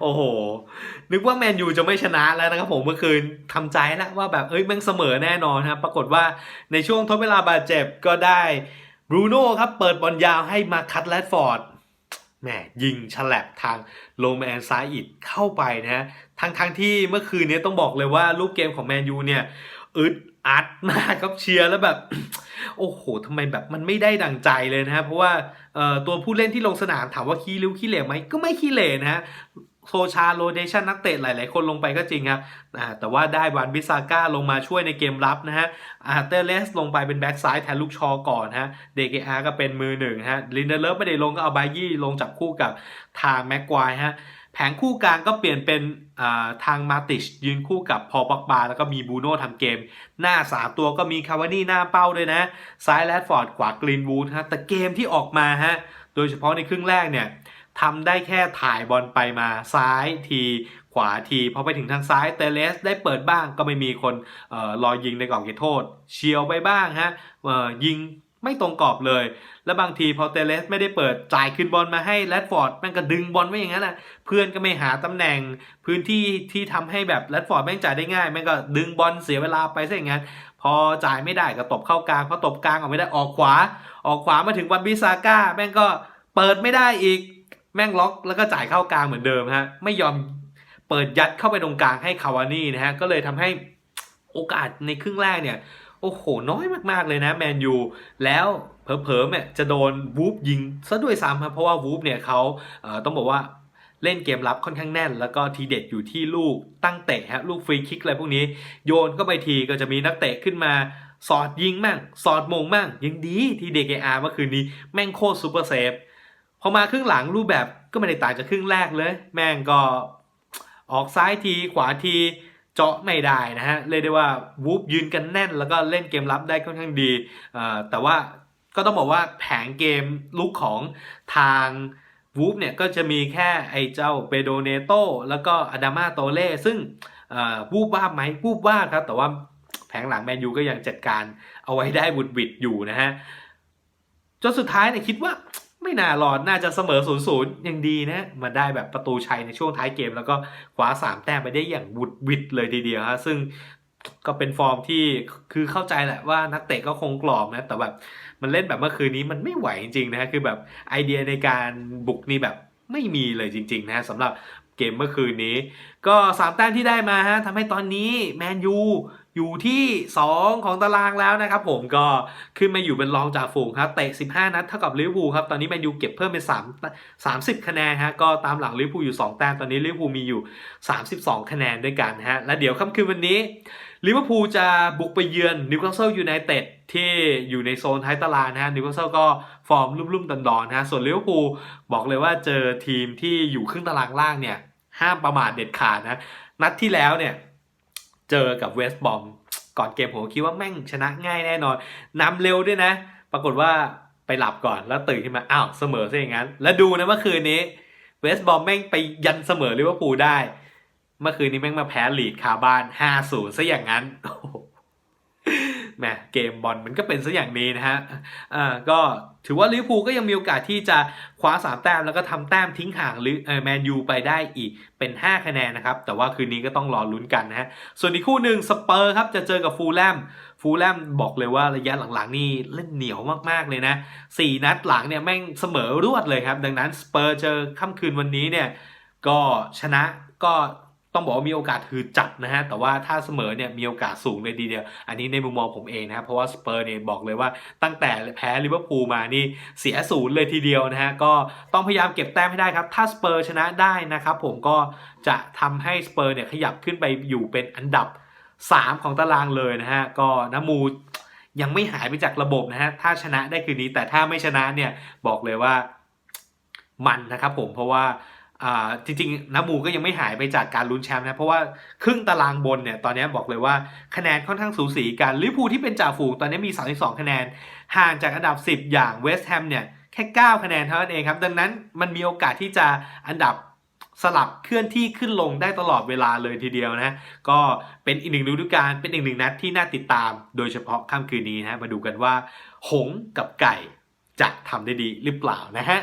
โอ้โห นึกว่าแมนยูจะไม่ชนะแล้วนะครับผมเมื่อคืนทำใจแล้วว่าแบบเอ้ยแม่งเสมอแน่นอนครับ ปรากฏว่าในช่วงทดเวลาบาดเจ็บก็ได้บรูโน่ครับเปิดบอลยาวให้มาคัตแรดฟอร์ดแหมยิงฉลับทางโลแมนซ้ายอิดเข้าไปนะฮะทั้งทั้งที่เมื่อคืนนี้ต้องบอกเลยว่าลูกเกมของแมนยูเนี่ยอึดอัดมากครับเชียร์แล้วแบบ โอ้โหทำไมแบบมันไม่ได้ดังใจเลยนะฮะเพราะว่าตัวผู้เล่นที่ลงสนามถามว่าขี้ริ้วขี้เหร่ไหมก็ไม่ขี้เหร่นะฮะ โซชาโรเดชันนักเตะหลาย ๆ คนลงไปก็จริงครับแต่ว่าได้วันบิซาก้าลงมาช่วยในเกมรับนะฮะอาเตอร์เลสลงไปเป็นแบ็กซ้ายแทนลูกชอก่อนฮะเดเกอาก็เป็นมือหนึ่งฮะลินเดเลฟไม่ได้ลงก็เอาบายี่ลงจับคู่กับทางแม็กควายฮะแผงคู่กลางก็เปลี่ยนเป็นทางมาติชยืนคู่กับพอปักบาแล้วก็มีบูโน่ทำเกม หน้า3ตัวก็มีคาวานี่หน้าเป้าด้วยนะ ซ้ายแรดฟอร์ดขวากรีนวูดฮะแต่เกมที่ออกมาฮะโดยเฉพาะในครึ่งแรกเนี่ย ทำได้แค่ถ่ายบอลไปมาซ้ายทีขวาทีพอไปถึงทางซ้ายเตเลสได้เปิดบ้างก็ไม่มีคนออรอยิงในกรอบเขตโทษ เชียวไปบ้างฮะยิงไม่ตรงกรอบเลย แล้วบางทีพอเตเลสไม่ได้เปิดจ่ายคืนบอลมาให้แรดฟอร์ดแม่งก็ดึงบอลไว้อย่างนั้นนะเพื่อนก็ไม่หาตำแหน่งพื้นที่ที่ทำให้แบบแรดฟอร์ดแม่งจ่ายได้ง่ายแม่งก็ดึงบอลเสียเวลาไปซะอย่างนั้นพอจ่ายไม่ได้ก็ตบเข้ากลางพอตบกลางออกไม่ได้ออกขวา ออกขวามาถึงวันบิซาก้าแม่งก็เปิดไม่ได้อีก แม่งล็อกแล้วก็จ่ายเข้ากลางเหมือนเดิมฮะไม่ยอมเปิดยัดเข้าไปตรงกลางให้คาวานี่นะฮะก็เลยทำให้โอกาสในครึ่งแรกเนี่ยโอ้โหน้อยมากๆเลยนะแมนยูแล้วเผลอๆเนี่ยจะโดนวูฟยิงซะด้วยซ้ำครับเพราะว่าวูฟเนี่ยเขาเต้องบอกว่าเล่นเกมรับค่อนข้างแน่น แล้วก็ทีเด็ดอยู่ที่ลูกตั้งเตะฮะลูกฟรีคิกอะไรพวกนี้ โยนก็ไปทีก็จะมีนักเตะขึ้นมา สอดยิงมั่ง สอดมงมั่งยังดีที่เดกอาร์เมื่อคืนนี้แม่งโคตรซูเปอร์เซฟ อมาครึ่งหลังรูปแบบก็ไม่ได้ต่างจากครึ่งแรกเลย แม่งก็ออกซ้ายทีขวาทีเจาะไม่ได้นะฮะเรียกได้ว่าวูฟยืนกันแน่น แล้วก็เล่นเกมรับได้ค่อนข้างดีแต่ว่าก็ต้องบอกว่าแผงเกมลุกของทางวูฟเนี่ยก็จะมีแค่ไอ้เจ้าเปโดเนโตแล้วก็อดามาโตเล่ซึ่งวูบว่าไหมวูบว่าครับ แต่ว่าแผงหลังแมนยูก็ยังจัดการเอาไว้ได้บุดบิดอยู่นะฮะจนสุดท้ายเนี่ยคิดว่า ไม่น่ารอดน่าจะเสมอ0ูนย์ยังดีนะมาได้แบบประตูชัยในช่วงท้ายเกม แล้วก็คว้า 3 แต้มไปได้อย่างบุดวิดเลยทีเดียวฮะซึ่งก็เป็นฟอร์มที่คือเข้าใจแหละว่านักเตะก็คงกรอบนะแต่แบบมันเล่นแบบเมื่อคืนนี้มันไม่ไหวจริงๆนะฮะคือแบบไอเดียในการบุกนี่แบบไม่มีเลยจริง ๆนะฮะสำหรับเกมเมื่อคืนนี้ ก็ 3 แต้มที่ได้มาฮะทำให้ตอนนี้แมนยู อยู่ที่ 2 ของตารางแล้วนะครับผมก็ขึ้นมาอยู่เป็นรองจ่าฝูงครับเตะ 15 นัดเท่ากับลิเวอร์พูลครับตอนนี้แมนยูเก็บเพิ่มเป็น3 30 คะแนนฮะก็ตามหลังลิเวอร์พูลอยู่ 2 แต้มตอนนี้ลิเวอร์พูลมีอยู่ 32 คะแนนด้วยกันฮะและเดี๋ยวค่ำคืนวันนี้ลิเวอร์พูลจะบุกไปเยือนนิวคาสเซิลยูไนเต็ดที่อยู่ในโซนท้ายตารางนะฮะนิวคาสเซิลก็ฟอร์มรุ่มๆดอนๆนะฮะส่วนลิเวอร์พูลบอกเลยว่าเจอทีมที่อยู่ครึ่งตารางล่างเนี่ยห้ามประมาทเด็ดขาดนะนัดที่แล้วเนี่ย เจอกับเวสต์บอมก่อนเกมผมคิดว่าแม่งชนะง่ายแน่นอนนำเร็วด้วยนะ ปรากฏว่าไปหลับก่อนแล้วตื่นขึ้นมาอ้าวเสมอซะอย่างนั้น แล้วดูนะเมื่อคืนนี้เวสต์บอมแม่งไปยันเสมอลิเวอร์พูลได้ เมื่อคืนนี้แม่งมาแพ้ลีดคาบ้าน 5-0ซะอย่างนั้นโอ้โห แมเกมบอลมันก็เป็นซะอย่างนี้นะฮะอ่าก็ถือว่าลิเวอร์พูลก็ยังมีโอกาสที่จะคว้า 3 แต้มแล้วก็ทำแต้มทิ้งห่างลิเออแมนยูไปได้อีกเป็น 5 คะแนนนะครับ แต่ว่าคืนนี้ก็ต้องรอลุ้นกันนะฮะส่วนอีกคู่หนึ่งสเปอร์ครับจะเจอกับฟูลแลมฟูลแลมบอกเลยว่าระยะหลังๆนี่เล่นเหนียวมากๆเลยนะ 4 นัดหลังเนี่ยแม่งเสมอรวดเลยครับ ดังนั้นสเปอร์เจอค่ำคืนวันนี้เนี่ยก็ชนะก็ ต้องบอกว่ามีโอกาสคือจับนะฮะ แต่ว่าถ้าเสมอเนี่ยมีโอกาสสูงเลยดีเดียว อันนี้ในมุมมองผมเองนะครับ เพราะว่าสเปอร์เนี่ยบอกเลยว่าตั้งแต่แพ้ลิเวอร์พูลมานี่เสียศูนย์เลยทีเดียวนะฮะ ก็ต้องพยายามเก็บแต้มให้ได้ครับ ถ้าสเปอร์ชนะได้นะครับผมก็จะทำให้สเปอร์เนี่ยขยับขึ้นไปอยู่เป็นอันดับ 3 ของตารางเลยนะฮะ ก็น้ำมูยังไม่หายไปจากระบบนะฮะ ถ้าชนะได้คืนนี้ แต่ถ้าไม่ชนะเนี่ยบอกเลยว่ามันนะครับผม เพราะว่า จริงๆน้ำมูก็ยังไม่หายไปจากการลุ้นแชมป์นะ เพราะว่าครึ่งตารางบนเนี่ยตอนนี้บอกเลยว่าคะแนนค่อนข้างสูสีกันลิเวอร์พูที่เป็นจ่าฝูงตอนนี้มี 32 คะแนน ห่างจากอันดับ 10 อย่างเวสต์แฮมเนี่ยแค่ 9 คะแนนเท่านั้นเองครับ ดังนั้นมันมีโอกาสที่จะอันดับสลับเคลื่อนที่ขึ้นลงได้ตลอดเวลาเลยทีเดียวนะ ก็เป็นอีกหนึ่งฤดูกาลเป็นอีกหนึ่งนัดที่น่าติดตาม โดยเฉพาะค่ำคืนนี้นะมาดูกันว่า หงกับไก่จะทำได้ดีหรือเปล่านะฮะ